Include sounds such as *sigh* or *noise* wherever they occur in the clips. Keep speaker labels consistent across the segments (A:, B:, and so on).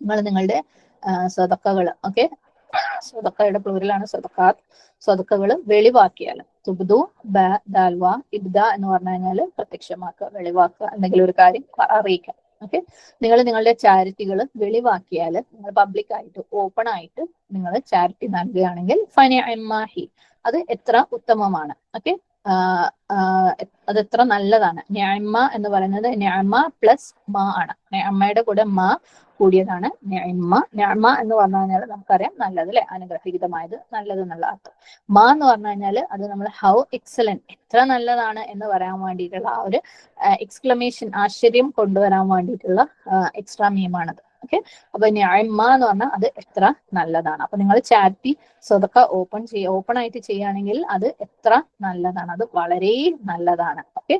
A: നിങ്ങൾ നിങ്ങളുടെ സ്വതക്കകൾ ഓക്കെ? സ്വതക്കയുടെ പ്ലൂരിലാണ് സ്വതക്കാത്ത് സ്വതക്കകൾ വെളിവാക്കിയാൽ തുബ്ദു ബ ദാൽവ ഇബ്ദ എന്ന് പറഞ്ഞു കഴിഞ്ഞാൽ പ്രത്യക്ഷമാക്കുക വെളിവാക്കുക എന്തെങ്കിലും ഒരു കാര്യം അറിയിക്കുക ഓക്കെ? നിങ്ങൾ നിങ്ങളുടെ ചാരിറ്റികൾ വെളിവാക്കിയാൽ നിങ്ങൾ പബ്ലിക് ആയിട്ട് ഓപ്പൺ ആയിട്ട് നിങ്ങൾ ചാരിറ്റി നൽകുകയാണെങ്കിൽ ഫനി അത് എത്ര ഉത്തമമാണ് ഓക്കെ? അത് എത്ര നല്ലതാണ്. ഞാമ്മ എന്ന് പറയുന്നത് ഞാമ്മ പ്ലസ് മാ ആണ്. ഞാമ്മയുടെ കൂടെ മാ കൂടിയതാണ് ഞാമ്മ ഞാമ്മ എന്ന് പറഞ്ഞു കഴിഞ്ഞാൽ നമുക്കറിയാം നല്ലത് അല്ലെ അനുഗ്രഹീതമായത് നല്ലത് എന്നുള്ള അർത്ഥം. മാ എന്ന് പറഞ്ഞു കഴിഞ്ഞാൽ അത് നമ്മൾ ഹൗ എക്സലന്റ് എത്ര നല്ലതാണ് എന്ന് പറയാൻ വേണ്ടിയിട്ടുള്ള ആ ഒരു എക്സ്ക്ലമേഷൻ ആശ്ചര്യം കൊണ്ടുവരാൻ വേണ്ടിയിട്ടുള്ള എക്സ്ട്രാ മീമാണത് ഓക്കെ അപ്പൊ ഞായ്മ എന്ന് പറഞ്ഞാൽ അത് എത്ര നല്ലതാണ്. അപ്പൊ നിങ്ങൾ ചാരിറ്റി സ്വതക്ക ഓപ്പൺ ചെയ്യ ഓപ്പൺ ആയിട്ട് ചെയ്യുകയാണെങ്കിൽ അത് എത്ര നല്ലതാണ്? അത് വളരെ നല്ലതാണ്. ഓക്കെ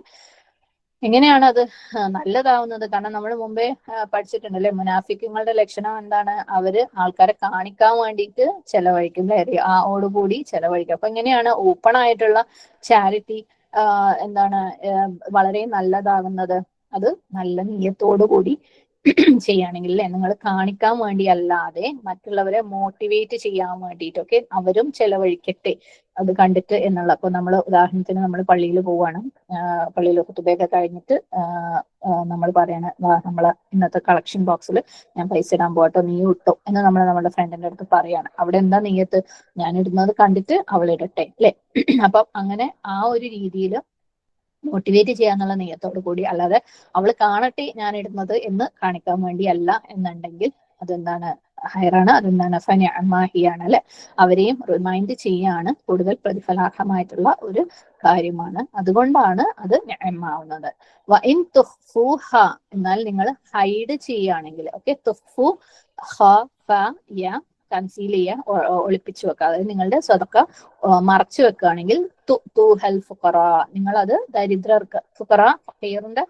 A: എങ്ങനെയാണ് അത് നല്ലതാവുന്നത്? കാരണം നമ്മൾ മുമ്പേ പഠിച്ചിട്ടുണ്ട് അല്ലെ മുനാഫിക്കുകളുടെ ലക്ഷണം എന്താണ്? അവർ ആൾക്കാരെ കാണിക്കാൻ വേണ്ടിയിട്ട് ചെലവഴിക്കും അല്ലെ? ആ ഓടുകൂടി ചെലവഴിക്കും. അപ്പൊ എങ്ങനെയാണ് ഓപ്പൺ ആയിട്ടുള്ള ചാരിറ്റി എന്താണ് വളരെ നല്ലതാകുന്നത്? അത് നല്ല നീയത്തോടു കൂടി *clears throat* ചെയ്യുകയാണെങ്കിൽ അല്ലെ? നിങ്ങൾ കാണിക്കാൻ വേണ്ടി അല്ലാതെ മറ്റുള്ളവരെ മോട്ടിവേറ്റ് ചെയ്യാൻ വേണ്ടിയിട്ടൊക്കെ അവരും ചെലവഴിക്കട്ടെ അത് കണ്ടിട്ട് എന്നുള്ള. അപ്പൊ നമ്മൾ ഉദാഹരണത്തിന് നമ്മൾ പള്ളിയിൽ പോവാണ്. പള്ളിയിൽ കുത്തുബയൊക്കെ കഴിഞ്ഞിട്ട് നമ്മൾ പറയണ നമ്മളെ ഇന്നത്തെ കളക്ഷൻ ബോക്സിൽ ഞാൻ പൈസ ഇടാൻ പോകട്ടോ നീ ഇട്ടോ എന്ന് നമ്മൾ നമ്മുടെ ഫ്രണ്ടിന്റെ അടുത്ത് പറയാണ്. അവിടെ എന്താ നീയത്ത്? ഞാൻ ഇടുന്നത് കണ്ടിട്ട് അവൾ ഇടട്ടെ അല്ലെ? *clears throat* അപ്പം അങ്ങനെ ആ ഒരു രീതിയിൽ മോട്ടിവേറ്റ് ചെയ്യാന്നുള്ള നെയ്യത്തോടു കൂടി അല്ലാതെ അവൾ കാണട്ടെ ഞാൻ ഇടുന്നത് എന്ന് കാണിക്കാൻ വേണ്ടിയല്ല എന്നുണ്ടെങ്കിൽ അതെന്താണ് ഹൈറാണ് അതെന്താണ് ഫനാഹിയാണ് അല്ലെ? അവരെയും റിമൈൻഡ് ചെയ്യാണ് കൂടുതൽ പ്രതിഫലാർഹമായിട്ടുള്ള ഒരു കാര്യമാണ്. അതുകൊണ്ടാണ് അത് ഞമ്മാവുന്നത് ഇൻ തുഹ്ഫൂഹ എന്നാൽ നിങ്ങൾ ഹൈഡ് ചെയ്യുകയാണെങ്കിൽ ഓക്കെ തുഹ്ഫു ഹ കൺസീൽ ചെയ്യുക ഒളിപ്പിച്ചു വെക്കുക അതായത് നിങ്ങളുടെ സ്വതക്ക മറച്ചു വെക്കുകയാണെങ്കിൽ നിങ്ങൾ അത് ദരിദ്രർക്ക് ഫുക്കറ ഫക്കീറിന്റെ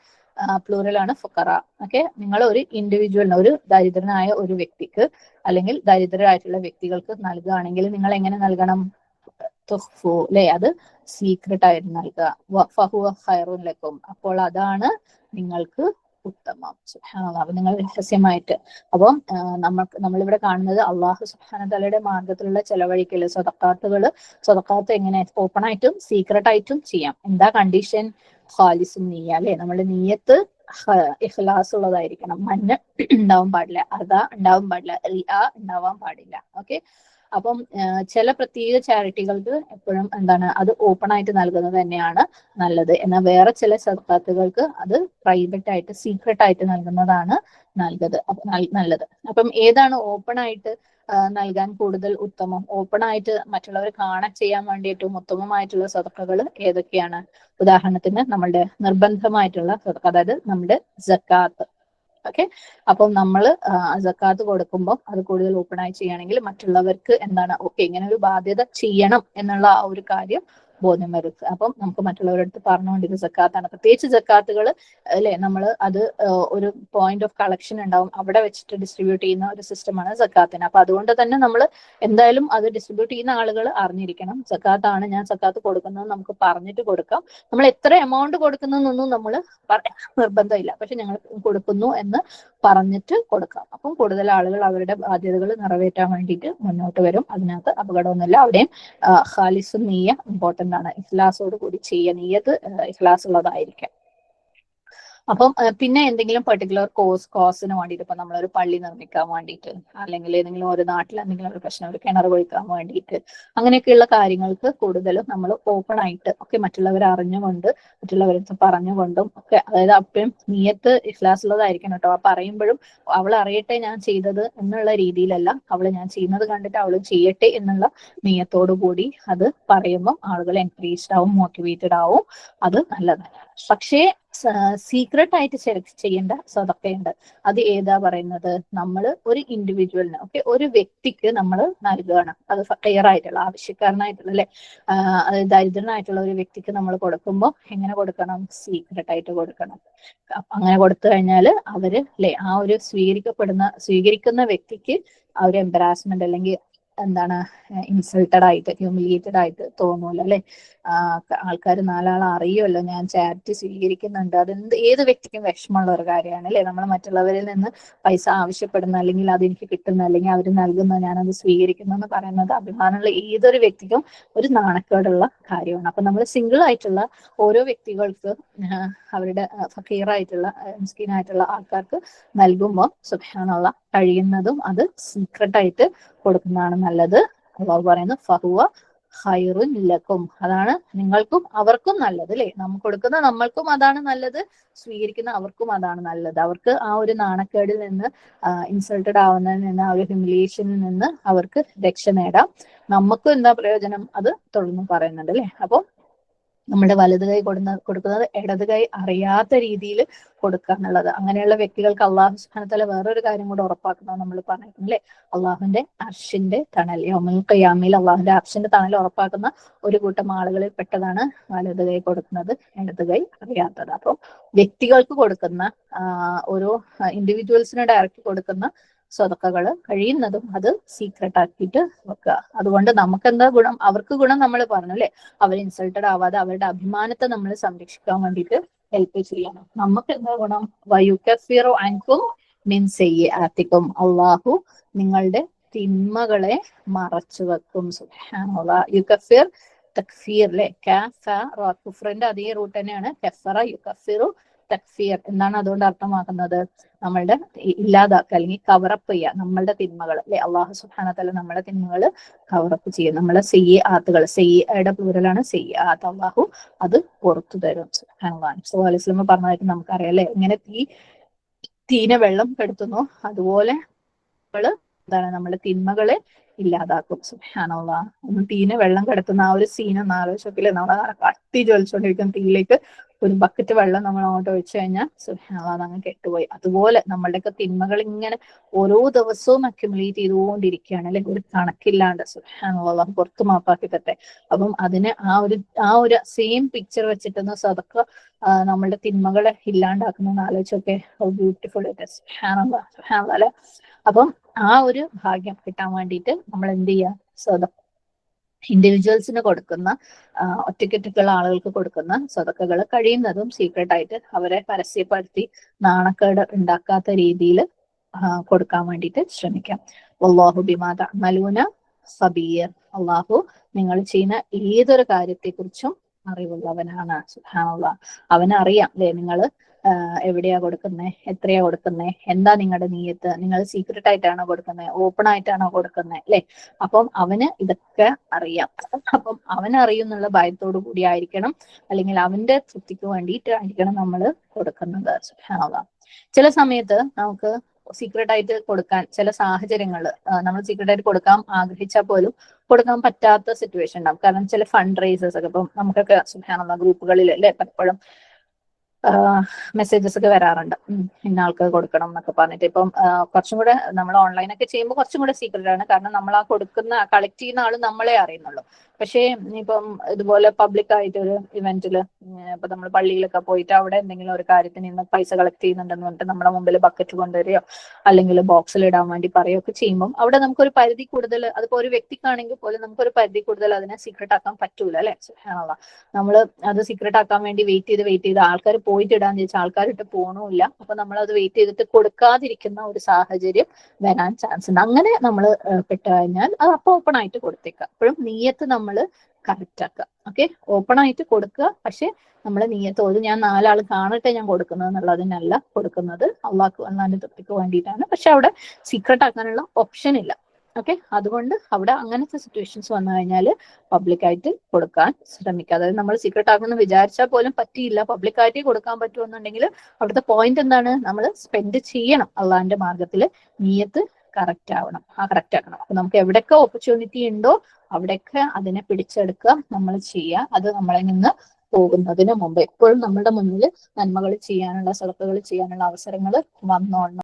A: പ്ലൂറലാണ് ഫുക്കറ ഓക്കെ? നിങ്ങൾ ഒരു ഇൻഡിവിജ്വലിന് ഒരു ദരിദ്രനായ ഒരു വ്യക്തിക്ക് അല്ലെങ്കിൽ ദരിദ്രരായിട്ടുള്ള വ്യക്തികൾക്ക് നൽകുകയാണെങ്കിൽ നിങ്ങൾ എങ്ങനെ നൽകണം? അത് സീക്രട്ട് ആയിട്ട് നൽകുക ഫഹു ഹൈറുലക്കും അപ്പോൾ അതാണ് നിങ്ങൾക്ക് ഉത്തമം. സുഹാനുള്ള അപ്പൊ നിങ്ങൾ രഹസ്യമായിട്ട് അപ്പം നമ്മൾക്ക് നമ്മളിവിടെ കാണുന്നത് അള്ളാഹു സുഹാനതലയുടെ മാർഗത്തിലുള്ള ചെലവഴിക്കൽ സ്വതക്കാത്തുകൾ സ്വതക്കാത്ത് എങ്ങനെ ഓപ്പൺ ആയിട്ടും സീക്രട്ട് ആയിട്ടും ചെയ്യാം. എന്താ കണ്ടീഷൻ ഖാലിസും നീയ അല്ലെ? നമ്മുടെ നീയത്ത് ഇഖ്ലാസ് ഉള്ളതായിരിക്കണം. മഞ്ഞ *clears throat* ഉണ്ടാവാൻ പാടില്ല. അതാ ഉണ്ടാവാൻ പാടില്ല. റിയ ഉണ്ടാവാൻ പാടില്ല. ഓക്കെ? അപ്പം ചില പ്രത്യേക ചാരിറ്റികൾക്ക് എപ്പോഴും എന്താണ് അത് ഓപ്പൺ ആയിട്ട് നൽകുന്നത് തന്നെയാണ് നല്ലത്. എന്നാൽ വേറെ ചില സർക്കാത്തുകൾക്ക് അത് പ്രൈവറ്റ് ആയിട്ട് സീക്രട്ട് ആയിട്ട് നൽകുന്നതാണ് നൽകത് നല്ലത്. അപ്പം ഏതാണ് ഓപ്പൺ ആയിട്ട് നൽകാൻ കൂടുതൽ ഉത്തമം? ഓപ്പൺ ആയിട്ട് മറ്റുള്ളവർ കാണാൻ ചെയ്യാൻ വേണ്ടി ഏറ്റവും ഉത്തമമായിട്ടുള്ള സദക്കകൾ ഏതൊക്കെയാണ്? ഉദാഹരണത്തിന് നമ്മളുടെ നിർബന്ധമായിട്ടുള്ള സദക്ക അതായത് നമ്മുടെ ജക്കാത്ത്. ഓക്കെ? അപ്പം നമ്മൾ സക്കാത്ത് കൊടുക്കുമ്പോൾ അത് കൂടുതൽ ഓപ്പൺ ആയി ചെയ്യുകയാണെങ്കിൽ മറ്റുള്ളവർക്ക് എന്താണ് ഓക്കെ ഇങ്ങനെ ഒരു ബാധ്യത ചെയ്യണം എന്നുള്ള ആ ഒരു കാര്യം ബോധ്യം വരുത്തുക അപ്പം നമുക്ക് മറ്റുള്ളവരുടെ അടുത്ത് പറഞ്ഞുകൊണ്ട് ഇത് ജക്കാത്താണ്. പ്രത്യേകിച്ച് ജക്കാത്തുകൾ അല്ലെ നമ്മൾ അത് ഒരു പോയിന്റ് ഓഫ് കളക്ഷൻ ഉണ്ടാവും. അവിടെ വെച്ചിട്ട് ഡിസ്ട്രിബ്യൂട്ട് ചെയ്യുന്ന ഒരു സിസ്റ്റമാണ് ജക്കാത്തിന്. അപ്പൊ അതുകൊണ്ട് തന്നെ നമ്മൾ എന്തായാലും അത് ഡിസ്ട്രിബ്യൂട്ട് ചെയ്യുന്ന ആളുകൾ അറിഞ്ഞിരിക്കണം. ജക്കാത്താണ് ഞാൻ ജക്കാത്ത് കൊടുക്കുന്നത് നമുക്ക് പറഞ്ഞിട്ട് കൊടുക്കാം. നമ്മൾ എത്ര എമൗണ്ട് കൊടുക്കുന്നതെന്നൊന്നും നമ്മൾ നിർബന്ധമില്ല. പക്ഷെ ഞങ്ങൾ കൊടുക്കുന്നു എന്ന് പറഞ്ഞിട്ട് കൊടുക്കാം. അപ്പം കൂടുതൽ ആളുകൾ അവരുടെ ബാധ്യതകൾ നിറവേറ്റാൻ വേണ്ടിയിട്ട് മുന്നോട്ട് വരും. അതിനകത്ത് അപകടമൊന്നുമില്ല. അവിടെയും ഖാലിസും നീയ ഇമ്പോർട്ടന്റ് ആണ് ഇഖ്ലാസോട് കൂടി ചെയ്യുക നീയത്ത് ഇഖ്ലാസ് ഉള്ളതായിരിക്കാം അപ്പം പിന്നെ എന്തെങ്കിലും പെർട്ടിക്കുലർ കോഴ്സ് കോഴ്സിന് വേണ്ടിയിട്ട് ഇപ്പൊ നമ്മളൊരു പള്ളി നിർമ്മിക്കാൻ വേണ്ടിയിട്ട് അല്ലെങ്കിൽ ഏതെങ്കിലും ഒരു നാട്ടിൽ എന്തെങ്കിലും ഒരു പ്രശ്നം ഒരു കിണർ കുഴിക്കാൻ വേണ്ടിയിട്ട് അങ്ങനെയൊക്കെയുള്ള കാര്യങ്ങൾക്ക് കൂടുതലും നമ്മൾ ഓപ്പൺ ആയിട്ട് ഒക്കെ മറ്റുള്ളവർ അറിഞ്ഞുകൊണ്ട് മറ്റുള്ളവരടുത്ത് പറഞ്ഞുകൊണ്ടും ഒക്കെ അതായത് അപ്പോഴും നീയത്ത് ഇഖ്ലാസ് ഉള്ളതായിരിക്കണം കേട്ടോ. ആ പറയുമ്പോഴും അവൾ അറിയട്ടെ ഞാൻ ചെയ്തത് എന്നുള്ള രീതിയിലല്ല. അവൾ ഞാൻ ചെയ്യുന്നത് കണ്ടിട്ട് അവൾ ചെയ്യട്ടെ എന്നുള്ള നീയത്തോടു കൂടി അത് പറയുമ്പോൾ ആളുകൾ എൻകറേജ്ഡ് ആവും മോട്ടിവേറ്റഡ് ആവും. അത് നല്ലതാണ് പക്ഷേ സീക്രട്ട് ആയിട്ട് ചെയ്യേണ്ട സ്വതക്കയുണ്ട്. അത് ഏതാ പറയുന്നത്? നമ്മൾ ഒരു ഇൻഡിവിജ്വലിന് ഓക്കെ ഒരു വ്യക്തിക്ക് നമ്മൾ നൽകുകയാണ് അത് ഫെയർ ആയിട്ടുള്ള ആവശ്യക്കാരനായിട്ടുള്ള അല്ലെ? ദരിദ്രനായിട്ടുള്ള ഒരു വ്യക്തിക്ക് നമ്മൾ കൊടുക്കുമ്പോൾ എങ്ങനെ കൊടുക്കണം? സീക്രട്ട് ആയിട്ട് കൊടുക്കണം. അങ്ങനെ കൊടുത്തു കഴിഞ്ഞാൽ അവർ അല്ലെ? ആ ഒരു സ്വീകരിക്കപ്പെടുന്ന സ്വീകരിക്കുന്ന വ്യക്തിക്ക് ആ ഒരു എംബറാസ്മെന്റ് അല്ലെങ്കിൽ എന്താണ് ഇൻസൾട്ടഡ് ആയിട്ട് ഹ്യൂമിലിയേറ്റഡ് ആയിട്ട് തോന്നൂല അല്ലെ ആൾക്കാർ നാലാൾ അറിയുമല്ലോ. ഞാൻ ചാരിറ്റി സ്വീകരിക്കുന്നുണ്ട്. അതെന്ത് ഏത് വ്യക്തിക്കും വിഷമമുള്ള ഒരു കാര്യമാണ് അല്ലെ നമ്മൾ മറ്റുള്ളവരിൽ നിന്ന് പൈസ ആവശ്യപ്പെടുന്ന അല്ലെങ്കിൽ അതെനിക്ക് കിട്ടുന്ന അല്ലെങ്കിൽ അവർ നൽകുന്ന ഞാനത് സ്വീകരിക്കുന്നു എന്ന് പറയുന്നത് അഭിമാനമുള്ള ഏതൊരു വ്യക്തിക്കും ഒരു നാണക്കേടുള്ള കാര്യമാണ്. അപ്പൊ നമ്മൾ സിംഗിൾ ആയിട്ടുള്ള ഓരോ വ്യക്തികൾക്ക് അവരുടെ ഫക്കീറായിട്ടുള്ള മിസ്കീനായിട്ടുള്ള ആൾക്കാർക്ക് നൽകുമ്പോൾ സുഖാനുള്ള കഴിയുന്നതും അത് സീക്രട്ട് ആയിട്ട് കൊടുക്കുന്നതാണ് നല്ലത്. അള്ളാഹു പറയുന്നത് ഫഹുവ ഹൈറുൻ ലക്കും. അതാണ് നിങ്ങൾക്കും അവർക്കും നല്ലത് അല്ലേ? നമുക്ക് കൊടുക്കുന്ന നമ്മൾക്കും അതാണ് നല്ലത് സ്വീകരിക്കുന്ന അവർക്കും അതാണ് നല്ലത്. അവർക്ക് ആ ഒരു നാണക്കേടിൽ നിന്ന് ഇൻസൾട്ടഡ് ആവുന്നതിൽ നിന്ന് ആ ഒരു ഹ്യൂമിലിയേഷനിൽ നിന്ന് അവർക്ക് രക്ഷ നേടാം. നമുക്കും എന്താ പ്രയോജനം? അത് തുടർന്ന് പറയുന്നുണ്ട് അല്ലെ? അപ്പോൾ നമ്മുടെ വലത് കൈ കൊടുന്ന കൊടുക്കുന്നത് ഇടത് കൈ അറിയാത്ത രീതിയിൽ കൊടുക്കുക എന്നുള്ളത്. അങ്ങനെയുള്ള വ്യക്തികൾക്ക് അള്ളാഹു സുഹാനത്തല വേറൊരു കാര്യം കൂടെ ഉറപ്പാക്കുന്നത് നമ്മൾ പറഞ്ഞിട്ടുണ്ട് അല്ലെ? അള്ളാഹുന്റെ അർഷിന്റെ തണൽ യോമൽ കയ്യാമിൽ അള്ളാഹുന്റെ അർഷിന്റെ തണൽ ഉറപ്പാക്കുന്ന ഒരു കൂട്ടം ആളുകളിൽ പെട്ടതാണ് വലത് കൈ കൊടുക്കുന്നത് ഇടത് കൈ അറിയാത്തത്. അപ്പം വ്യക്തികൾക്ക് കൊടുക്കുന്ന ഓരോ ഇൻഡിവിജ്വൽസിന് ഡയറക്റ്റ് കൊടുക്കുന്ന സ്വതക്കകൾ കഴിയുന്നതും അത് സീക്രട്ട് ആക്കിയിട്ട് വെക്കുക. അതുകൊണ്ട് നമുക്ക് എന്താ ഗുണം? അവർക്ക് ഗുണം നമ്മൾ പറഞ്ഞു അല്ലെ? അവർ ഇൻസൾട്ടഡ് ആവാതെ അവരുടെ അഭിമാനത്തെ നമ്മൾ സംരക്ഷിക്കാൻ വേണ്ടിയിട്ട് ഹെൽപ്പ് ചെയ്യണം. നമുക്ക് എന്താ ഗുണം? വയുക്കഫിറോ അൻകും മീൻസ് ആത്തിക്കും അള്ളാഹു നിങ്ങളുടെ തിന്മകളെ മറച്ചു വെക്കും. യുക്കഫിർ തക്ഫീർ അല്ലെ? കാഫ കുഫറിന്റെ അതേ റൂട്ട് തന്നെയാണ്. കഫറ യുക്കഫിറു തക്ഫീർ എന്നാണ് അതുകൊണ്ട് അർത്ഥമാക്കുന്നത്. നമ്മളുടെ ഇല്ലാതാക്കുക അല്ലെങ്കിൽ കവറപ്പ് ചെയ്യുക. നമ്മളുടെ തിന്മകൾ അല്ലെ? അള്ളാഹു സുഹാനത്തല നമ്മുടെ തിന്മകൾ കവറപ്പ് ചെയ്യും നമ്മളെ സെയ്യ ആത്തുകൾ സെയ്യയുടെ പ്ലൂരലാണ് സെയ്യ ആത്ത് അള്ളാഹു അത് പുറത്തു തരും. സോ അലിസ്ലമ പറഞ്ഞതായിട്ട് നമുക്കറിയാം അല്ലെ? ഇങ്ങനെ തീ തീനെ വെള്ളം കെടുത്തുന്നു. അതുപോലെ എന്താണ്? നമ്മുടെ തിന്മകളെ ഇല്ലാതാക്കും. സുഹാനുള്ള ഒന്ന് തീനെ വെള്ളം കിടത്തുന്ന ആ ഒരു സീനൊന്ന് ആലോചിച്ചോക്കില്ലേ നമ്മളെ കട്ടി ജ്വലിച്ചുകൊണ്ടിരിക്കുന്ന തീയിലേക്ക്. ഒരു ബക്കറ്റ് വെള്ളം നമ്മൾ അങ്ങോട്ട് ഒഴിച്ചു കഴിഞ്ഞാൽ സുഹാനുള്ള അങ്ങ് കെട്ടുപോയി. അതുപോലെ നമ്മളുടെയൊക്കെ തിന്മകൾ ഇങ്ങനെ ഓരോ ദിവസവും അക്യുമുലേറ്റ് ചെയ്തുകൊണ്ടിരിക്കുകയാണ്. അല്ലെങ്കിൽ ഒരു കണക്കില്ലാണ്ട് സുഹാനുള്ള പുറത്തു മാപ്പാക്കി തട്ടെ. അപ്പം അതിന് ആ ഒരു ആ ഒരു സെയിം പിക്ചർ വെച്ചിട്ടൊന്ന് സതക്ക നമ്മളുടെ തിന്മകളെ ഇല്ലാണ്ടാക്കുന്ന ആലോചിച്ചൊക്കെ. ബ്യൂട്ടിഫുൾ ഇറ്റ് സുഹാനുള്ള സുഹാനുള്ള അപ്പം ആ ഒരു ഭാഗ്യം കിട്ടാൻ വേണ്ടിയിട്ട് നമ്മൾ എന്ത് ചെയ്യുക? സ്വതം ഇൻഡിവിജ്വൽസിന് കൊടുക്കുന്ന ഒറ്റക്കെട്ടുള്ള ആളുകൾക്ക് കൊടുക്കുന്ന സ്വതക്കകൾ കഴിയുന്നതും സീക്രട്ട് ആയിട്ട് അവരെ പരസ്യപ്പെടുത്തി നാണക്കേട് ഉണ്ടാക്കാത്ത രീതിയിൽ കൊടുക്കാൻ വേണ്ടിയിട്ട് ശ്രമിക്കാം. അള്ളാഹു ബിമാത മലൂന സബീർ. അള്ളാഹു നിങ്ങൾ ചെയ്യുന്ന ഏതൊരു കാര്യത്തെക്കുറിച്ചും അറിവുള്ളവനാണ്. സുഹാനുള്ള അവനറിയാം അല്ലെ നിങ്ങൾ എവിടെയാ കൊടുക്കുന്നത് എത്രയാ കൊടുക്കുന്നത് എന്താ നിങ്ങളുടെ നീയത്ത്? നിങ്ങൾ സീക്രട്ട് ആയിട്ടാണോ കൊടുക്കുന്നത് ഓപ്പൺ ആയിട്ടാണോ കൊടുക്കുന്നത് അല്ലെ? അപ്പം അവന് ഇതൊക്കെ അറിയാം. അപ്പം അവൻ അറിയുന്നുള്ള ഭയത്തോടു കൂടി ആയിരിക്കണം. അല്ലെങ്കിൽ അവന്റെ തൃപ്തിക്ക് വേണ്ടിയിട്ടായിരിക്കണം നമ്മൾ കൊടുക്കുന്നത്. ചില സമയത്ത് നമുക്ക് സീക്രട്ട് ആയിട്ട് കൊടുക്കാൻ ചില സാഹചര്യങ്ങൾ നമ്മൾ സീക്രട്ട് ആയിട്ട് കൊടുക്കാൻ ആഗ്രഹിച്ചാൽ പോലും കൊടുക്കാൻ പറ്റാത്ത സിറ്റുവേഷൻ ഉണ്ടാവും. കാരണം ചില ഫണ്ട് റേസേഴ്സ് ഒക്കെ ഇപ്പം നമുക്കൊക്കെ സുഖാനുള്ള ഗ്രൂപ്പുകളിൽ അല്ലെ? പലപ്പോഴും മെസ്സേജസ് ഒക്കെ വരാറുണ്ട്. ഇന്ന ആൾക്ക് കൊടുക്കണം എന്നൊക്കെ പറഞ്ഞിട്ട്. ഇപ്പം കുറച്ചും കൂടെ നമ്മൾ ഓൺലൈൻ ഒക്കെ ചെയ്യുമ്പോൾ കുറച്ചും കൂടെ സീക്രട്ട് ആണ്. കാരണം നമ്മൾ ആ കൊടുക്കുന്ന കളക്ട് ചെയ്യുന്ന ആൾ നമ്മളെ അറിയുന്നുള്ളൂ. പക്ഷേ ഇപ്പം ഇതുപോലെ പബ്ലിക് ആയിട്ട് ഒരു ഇവന്റിൽ ഇപ്പൊ നമ്മൾ പള്ളിയിലൊക്കെ പോയിട്ട് അവിടെ എന്തെങ്കിലും ഒരു കാര്യത്തിന് ഇന്ന് പൈസ കളക്ട് ചെയ്യുന്നുണ്ടെന്ന് പറഞ്ഞിട്ട് നമ്മുടെ മുമ്പിൽ ബക്കറ്റ് കൊണ്ടുവരികയോ അല്ലെങ്കിൽ ബോക്സിൽ ഇടാൻ വേണ്ടി പറയുകയോ ഒക്കെ ചെയ്യുമ്പോൾ അവിടെ നമുക്കൊരു പരിധി കൂടുതൽ അതിപ്പോ ഒരു വ്യക്തിക്കാണെങ്കിൽ പോലും നമുക്കൊരു പരിധി കൂടുതൽ അതിനെ സീക്രട്ട് ആക്കാൻ പറ്റൂല അല്ലെ? നമ്മൾ അത് സീക്രട്ട് ആക്കാൻ വേണ്ടി വെയിറ്റ് ചെയ്ത് വെയിറ്റ് ചെയ്ത് ആൾക്കാർ പോയിട്ട് ഇടാന്ന് ചോദിച്ചാൽ ആൾക്കാരിട്ട് പോകണമില്ല അപ്പൊ നമ്മൾ അത് വെയിറ്റ് ചെയ്തിട്ട് കൊടുക്കാതിരിക്കുന്ന ഒരു സാഹചര്യം വരാൻ ചാൻസ് ഉണ്ട്. അങ്ങനെ നമ്മൾ പെട്ട് കഴിഞ്ഞാൽ അത് അപ്പൊ ഓപ്പൺ ആയിട്ട് കൊടുത്തേക്കാം. അപ്പോഴും നീയത്ത് നമ്മൾ കറക്റ്റ് ആക്കുക ഓക്കെ ഓപ്പൺ ആയിട്ട് കൊടുക്കുക പക്ഷെ നമ്മൾ നീയത്ത് ഒരു ഞാൻ നാലാൾ കാണട്ടെ ഞാൻ കൊടുക്കുന്നത് എന്നുള്ളതിനല്ല കൊടുക്കുന്നത്. അള്ളാഹ് അള്ളാന്റെ തൃപ്തിക്ക് വേണ്ടിയിട്ടാണ്. പക്ഷെ അവിടെ സീക്രട്ട് ആക്കാനുള്ള ഓപ്ഷൻ ഇല്ല. ഓക്കെ അതുകൊണ്ട് അവിടെ അങ്ങനത്തെ സിറ്റുവേഷൻസ് വന്നു കഴിഞ്ഞാൽ പബ്ലിക്കായിട്ട് കൊടുക്കാൻ ശ്രമിക്കുക. അതായത് നമ്മൾ സീക്രട്ട് ആക്കുമെന്ന് വിചാരിച്ചാൽ പോലും പറ്റിയില്ല. പബ്ലിക്കായിട്ട് കൊടുക്കാൻ പറ്റുമെന്നുണ്ടെങ്കിൽ അവിടുത്തെ പോയിന്റ് എന്താണ്? നമ്മൾ സ്പെൻഡ് ചെയ്യണം. അള്ളാഹിന്റെ മാർഗത്തിൽ നീയത്ത് കറക്റ്റ് ആവണം. ആ കറക്റ്റ് ആക്കണം. അപ്പൊ നമുക്ക് എവിടെയൊക്കെ ഓപ്പർച്യൂണിറ്റി ഉണ്ടോ അവിടെയൊക്കെ അതിനെ പിടിച്ചെടുക്കുക നമ്മൾ ചെയ്യുക. അത് നമ്മളെ നിന്ന് പോകുന്നതിന് മുമ്പ്. എപ്പോഴും നമ്മുടെ മുന്നിൽ നന്മകൾ ചെയ്യാനുള്ള സടക്കുകൾ ചെയ്യാനുള്ള അവസരങ്ങൾ വന്നോളണം